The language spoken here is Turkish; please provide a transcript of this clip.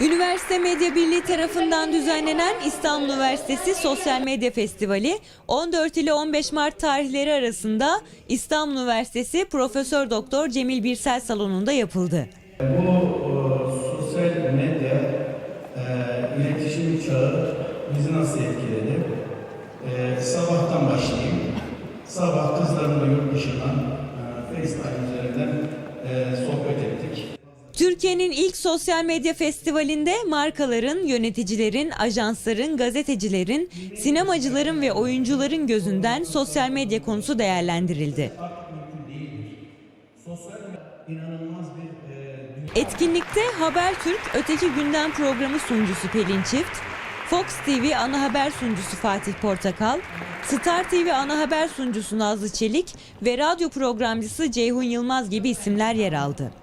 Üniversite Medya Birliği tarafından düzenlenen İstanbul Üniversitesi Sosyal Medya Festivali 14 ile 15 Mart tarihleri arasında İstanbul Üniversitesi Profesör Doktor Cemil Birsel Salonu'nda yapıldı. Bu e, sosyal medya e, iletişim çağı bizi nasıl etkiledi? E, sabahtan başlayayım. Sabah kızlarımla yurt dışından e, FaceTime üzerinden e. Türkiye'nin ilk sosyal medya festivalinde markaların, yöneticilerin, ajansların, gazetecilerin, sinemacıların ve oyuncuların gözünden sosyal medya konusu değerlendirildi. Etkinlikte Habertürk Öteki Gündem programı sunucusu Pelin Çift, Fox TV ana haber sunucusu Fatih Portakal, Star TV ana haber sunucusu Nazlı Çelik ve radyo programcısı Ceyhun Yılmaz gibi isimler yer aldı.